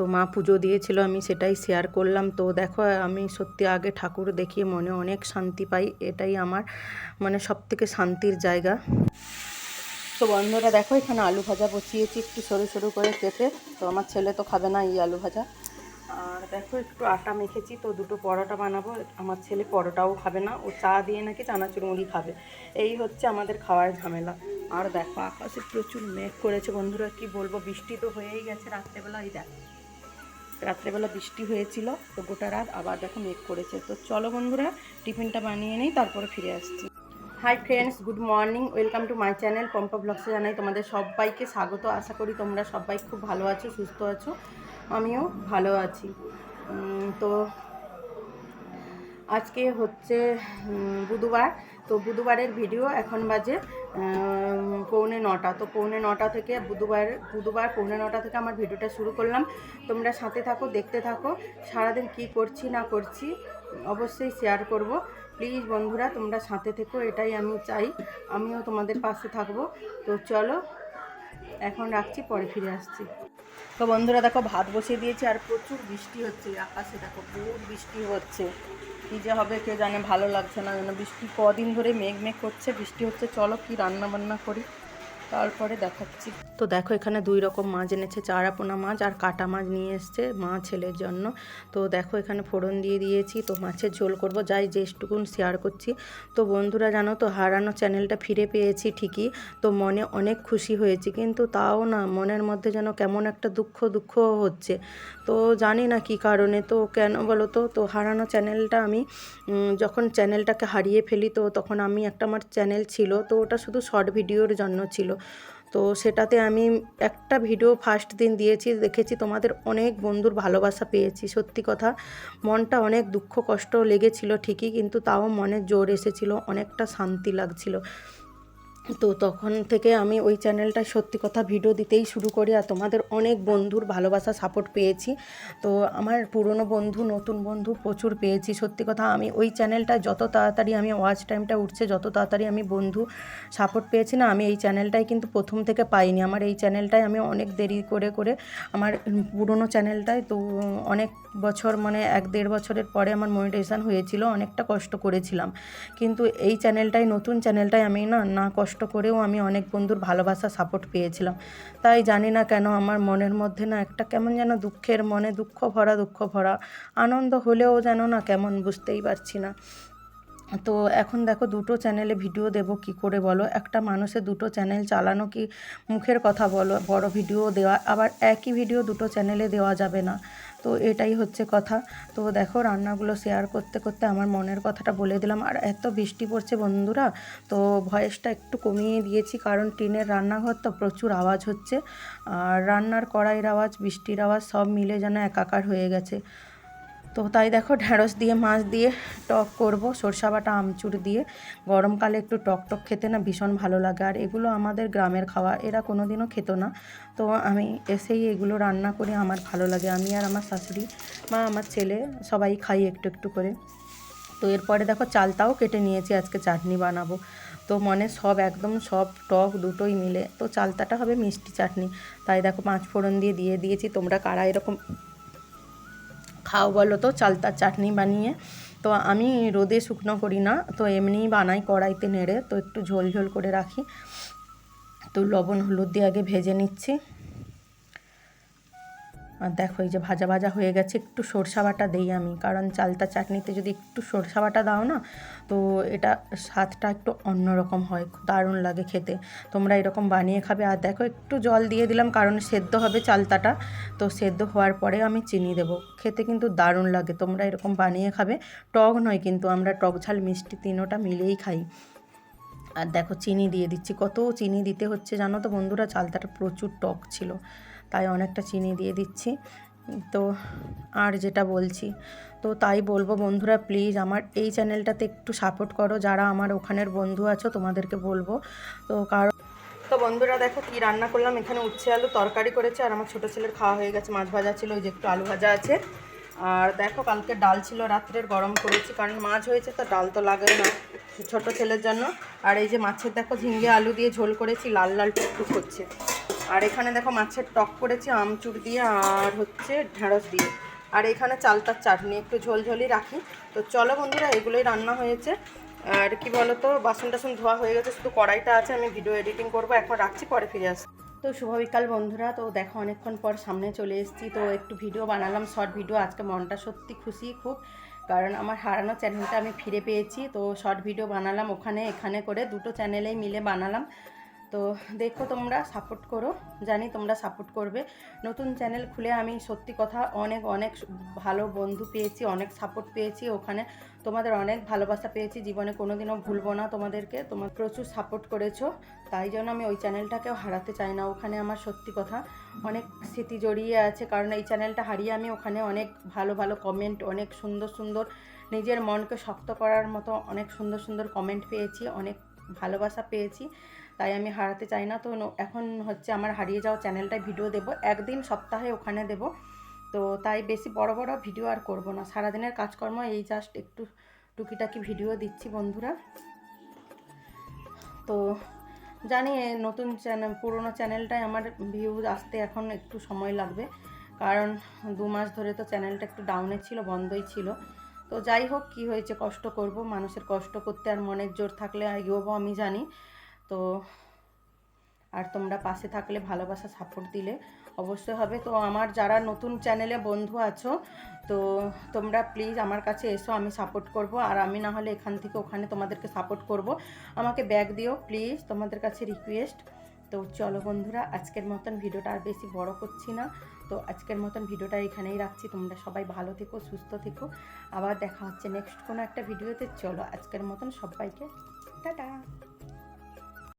তো মা পুজো দিয়েছিল, আমি সেটাই শেয়ার করলাম। তো দেখো, আমি সত্যি আগে ঠাকুর দেখিয়ে মনে অনেক শান্তি পাই, এটাই আমার মানে সব থেকে শান্তির জায়গা। তো বন্ধুরা, দেখো, এখানে আলু ভাজা বসিয়েছি, একটু সরু সরু করে কেটে। তো আমার ছেলে তো খাবে না এই আলু ভাজা। আর দেখো, একটু আটা মেখেছি, তো দুটো পরোটা বানাবো। আমার ছেলে পরোটাও খাবে না, ও চা দিয়ে নাকি চানাচুর মুড়ি খাবে। এই হচ্ছে আমাদের খাওয়ার ঝামেলা। আর দেখো, আকাশে প্রচুর মেঘ করেছে বন্ধুরা, কি বলব, বৃষ্টি তো হয়েই গেছে রাত্রেবেলা, এই দেখো। রাত্রেবেলা বৃষ্টি হয়েছিল, তো গোটা রাত আবার দেখো মেঘ করেছে। তো চলো বন্ধুরা, টিফিনটা বানিয়ে নিই, তারপরে ফিরে আসছি। Hi friends good morning welcome to my channel Pompa ব্লগসে জানাই তোমাদের সবাইকে স্বাগত। আশা করি তোমরা সবাই খুব ভালো আছো, সুস্থ আছো, আমিও ভালো আছি। তো আজকে হচ্ছে বুধবার তো বুধবারের ভিডিও এখন বাজে পৌনে নটা। তো পৌনে নটা থেকে বুধবার বুধবার পৌনে নটা থেকে আমার ভিডিওটা শুরু করলাম। তোমরা সাথে থাকো, দেখতে থাকো, সারাদিন কি করছি, না করছি, অবশ্যই শেয়ার করব। প্লিজ বন্ধুরা, তোমরা সাথে থেকো, এটাই আমি চাই, আমিও তোমাদের পাশে থাকব। তো চলো, এখন রাখছি, পরে ফিরে আসছি। তো বন্ধুরা, দেখো, ভাত বসিয়ে দিয়েছি, আর প্রচুর বৃষ্টি হচ্ছে আকাশে দেখো বহুত বৃষ্টি হচ্ছে। কী যে হবে কে জানে, ভালো লাগছে না যেন। বৃষ্টি কদিন ধরে মেঘ মেঘ করছে, বৃষ্টি হচ্ছে, চলো কি রান্না বান্না করি। তারপরে দেখাচ্ছি। তো দেখো, এখানে দুই রকম মাছ এনেছে চারা পোনা মাছ আর কাটা মাছ নিয়ে এসছে মা ছেলের জন্য। তো দেখো, এখানে ফোড়ন দিয়ে দিয়েছি, তো মাছের ঝোল করব। যাই যেটুকুন শেয়ার করছি। তো বন্ধুরা, জানো তো, হারানো চ্যানেলটা ফিরে পেয়েছি ঠিকই। তো মনে অনেক খুশি হয়েছি, কিন্তু তাও না, মনের মধ্যে যেন কেমন একটা দুঃখ দুঃখ হচ্ছে। তো জানি না কি কারণে, তো কেন বলো তো? তো হারানো চ্যানেলটা আমি যখন চ্যানেলটাকে হারিয়ে ফেলি, তো তখন আমি একটা আমার চ্যানেল ছিল, তো ওটা শুধু শর্ট ভিডিওর জন্য ছিল। তো সেটাতে আমি একটা ভিডিও ফার্স্ট দিন দিয়েছি, দেখেছি তোমাদের অনেক বন্ধুর ভালোবাসা পেয়েছি। সত্যি কথা, মনটা অনেক দুঃখ কষ্ট লেগেছিল ঠিকই, কিন্তু তাও মনে জোর এসেছিল, অনেকটা শান্তি লাগছিল। তো তখন থেকে আমি ওই চ্যানেলটায় সত্যি কথা ভিডিও দিতেই শুরু করি আর তোমাদের অনেক বন্ধুর ভালোবাসা সাপোর্ট পেয়েছি। তো আমার পুরনো বন্ধু, নতুন বন্ধু প্রচুর পেয়েছি। সত্যি কথা আমি ওই চ্যানেলটায় যত তাড়াতাড়ি আমি ওয়াচ টাইমটা উঠছে, যত তাড়াতাড়ি আমি বন্ধু সাপোর্ট পেয়েছি না, আমি এই চ্যানেলটাই কিন্তু প্রথম থেকে পাইনি। আমার এই চ্যানেলটায় আমি অনেক দেরি করে করে আমার পুরনো চ্যানেলটায় তো অনেক বছর মানে এক দেড় বছরের পরে আমার মনিটাইজেশন হয়েছিল, অনেকটা কষ্ট করেছিলাম। কিন্তু এই চ্যানেলটাই, নতুন চ্যানেলটাই আমি না না কষ্ট করেও আমি অনেক বন্ধুর ভালোবাসা সাপোর্ট পেয়েছিলাম। তাই জানি না কেন আমার মনের মধ্যে না একটা কেমন যেন দুঃখের মনে দুঃখ ভরা দুঃখ ভরা আনন্দ হলেও যেন না কেমন বুঝতেই পারছি না। তো এখন দেখো দুটো চ্যানেলে ভিডিও দেব, কি করে বলো? একটা মানুষের দুটো চ্যানেল চালানো কি মুখের কথা বলো, বড় ভিডিও দেওয়া, আবার একই ভিডিও দুটো চ্যানেলে দেওয়া যাবে না। তো এটাই হচ্ছে কথা। তো দেখো, রান্নাগুলো শেয়ার করতে করতে আমার মনের কথাটা বলে দিলাম। আর এত বৃষ্টি পড়ছে বন্ধুরা, তো ভয়েসটা একটু কমিয়ে দিয়েছি, কারণ টিনের রান্নাঘর তো প্রচুর আওয়াজ হচ্ছে। আর রান্নার কড়াইয়ের আওয়াজ, বৃষ্টির আওয়াজ সব মিলে যেন একাকার হয়ে গেছে। তো তাই দেখো ঢ্যাঁড়স দিয়ে, মাছ দিয়ে টক করব, সরষা বাটা, আমচুর দিয়ে। গরমকালে একটু টক টক খেতে না ভীষণ ভালো লাগে। আর এগুলো আমাদের গ্রামের খাওয়া, এরা কোনো দিনও খেত না। তো আমি এসেই এগুলো রান্না করে, আমার ভালো লাগে। আমি আর আমার শাশুড়ি, মা, আমার ছেলে সবাই খাই একটু একটু করে। তো এরপরে দেখো চালটাও কেটে নিয়েছি, আজকে চাটনি বানাবো। তো মনে সব, একদম সব টক দুটোই মিলে। তো চালতাটা হবে মিষ্টি চাটনি। তাই দেখো পাঁচ ফোড়ন দিয়ে দিয়ে দিয়েছি। তোমরা কারা এরকম খাও বলো তো চালতার চাটনি বানিয়ে। তো আমি রোদে শুকনো করি না, তো এমনিই বানাই কড়াইতে নেড়ে, তো একটু ঝোল ঝোল করে রাখি। তো লবণ, হলুদ দিয়ে আগে ভেজে নিচ্ছি। আর দেখো এই যে ভাজা ভাজা হয়ে গেছে, একটু সরষা বাটা দিই আমি। কারণ চালতা চাটনিতে যদি একটু সরষা বাটা দাও না, তো এটা স্বাদটা একটু অন্যরকম হয়, দারুণ লাগে খেতে। তোমরা এরকম বানিয়ে খাবে। আর দেখো, একটু জল দিয়ে দিলাম, কারণ সেদ্ধ হবে চালতাটা। তো সেদ্ধ হওয়ার পরে আমি চিনি দেবো। খেতে কিন্তু দারুণ লাগে। তোমরা এরকম বানিয়ে খাবে। টক নয় কিন্তু, আমরা টক ঝাল, মিষ্টি তিনোটা মিলেই খাই। আর দেখো, চিনি দিয়ে দিচ্ছি। কত চিনি দিতে হচ্ছে জানো তো বন্ধুরা? চালতাটা প্রচুর টক ছিল। তাই অনেকটা চিনি দিয়ে দিচ্ছি। তো আর যেটা বলছি, তো তাই বলব বন্ধুরা প্লিজ আমার এই চ্যানেলটাতে একটু সাপোর্ট করো। যারা আমার ওখানের বন্ধু আছো, তোমাদেরকে বলব। তো কারণ তো বন্ধুরা দেখো কি রান্না করলাম। এখানে উচ্ছে আলু তরকারি করেছে আর আমার ছোটো ছেলের খাওয়া হয়ে গেছে। মাছ ভাজা ছিল, ওই যে একটু আলু ভাজা আছে। আর দেখো কালকে ডাল ছিল, রাত্রের গরম করেছি, কারণ মাছ হয়েছে তো ডাল তো লাগে না ছোট ছেলের জন্য। আর এই যে মাছের দেখো ঝিঙ্গে আলু দিয়ে ঝোল করেছি, লাল লাল টুকটুক করছে। আর এখানে দেখো মাছের টক করেছি আমচুর দিয়ে আর হচ্ছে ঢেঁড়স দিয়ে। আর এখানে চালতার চাটনি, একটু ঝোলঝোলই রাখি। তো চলো বন্ধুরা, এগুলোই রান্না হয়েছে। আর কি বলো তো বাসন টাসন ধোয়া হয়ে গেছে, শুধু কড়াইটা আছে, আমি ভিডিও এডিটিং করব। এখন রাখছি, পরে ফিরে আসছি তো শুভ বিকাল বন্ধুরা, তো দেখো অনেকক্ষণ পর সামনে চলে এসেছি। তো একটু ভিডিও বানালাম শর্ট ভিডিও আজকে মনটা সত্যি খুশি খুব, কারণ আমার হারানো চ্যানেলটা আমি ফিরে পেয়েছি। তো শর্ট ভিডিও বানালাম ওখানে, এখানে করে দুটো চ্যানেলেই মিলে বানালাম। তো দেখো তোমরা সাপোর্ট করো। জানি তোমরা সাপোর্ট করবে। নতুন চ্যানেল খুলে আমি সত্যি কথা অনেক অনেক ভালো বন্ধু পেয়েছি, অনেক সাপোর্ট পেয়েছি। ওখানে তোমাদের অনেক ভালোবাসা পেয়েছি। জীবনে কোনোদিনও ভুলবো না তোমাদেরকে। তোমার প্রচুর সাপোর্ট করেছ। তাই জন্য আমি ওই চ্যানেলটাকেও হারাতে চাই না। ওখানে আমার সত্যি কথা অনেক স্মৃতি জড়িয়ে আছে। কারণ এই চ্যানেলটা হারিয়ে আমি ওখানে অনেক ভালো ভালো কমেন্ট অনেক সুন্দর সুন্দর নিজের মনকে শক্ত করার মতো অনেক সুন্দর সুন্দর কমেন্ট পেয়েছি। অনেক ভালোবাসা পেয়েছি। তাই আমি হারাতে চাই না। তো এখন হচ্ছে আমার হারিয়ে যাওয়া চ্যানেলটায় ভিডিও দেব। একদিন সপ্তাহে ওখানে দেব। তো তাই বেশি বড় বড় ভিডিও আর করব না। সারাদিনের কাজকর্ম, এই জাস্ট একটু টুকিটাকি ভিডিও দিচ্ছি বন্ধুরা। তো জানি নতুন চ্যানেল পুরোনো চ্যানেলটায় আমার ভিউজ আসতে এখন একটু সময় লাগবে। কারণ দু মাস ধরে তো চ্যানেলটা একটু ডাউনে ছিল, বন্ধই ছিল। তো যাই হোক, কি হয়েছে, কষ্ট করব। মানুষের কষ্ট করতে আর মনের জোর থাকলে এগোবো আমি জানি। তো আর তোমরা পাশে থাকলে ভালোবাসা সাপোর্ট দিলে অবশ্যই হবে। তো আমার যারা নতুন চ্যানেলে বন্ধু আছো, তো তোমরা প্লিজ আমার কাছে এসো, আমি সাপোর্ট করব। আর আমি না হলে এখান থেকে ওখানে তোমাদেরকে সাপোর্ট করব। আমাকে ব্যাগ দিও প্লিজ তোমাদের কাছে রিকোয়েস্ট তো চলো বন্ধুরা, আজকের মতন ভিডিওটা আর বেশি বড় করছি না। তো আজকের মতন ভিডিওটা এখানেই রাখছি। তোমরা সবাই ভালো থেকো, সুস্থ থেকো। আবার দেখা হচ্ছে নেক্সট কোনো একটা ভিডিওতে। চলো আজকের মতন সবাইকে, টাটা।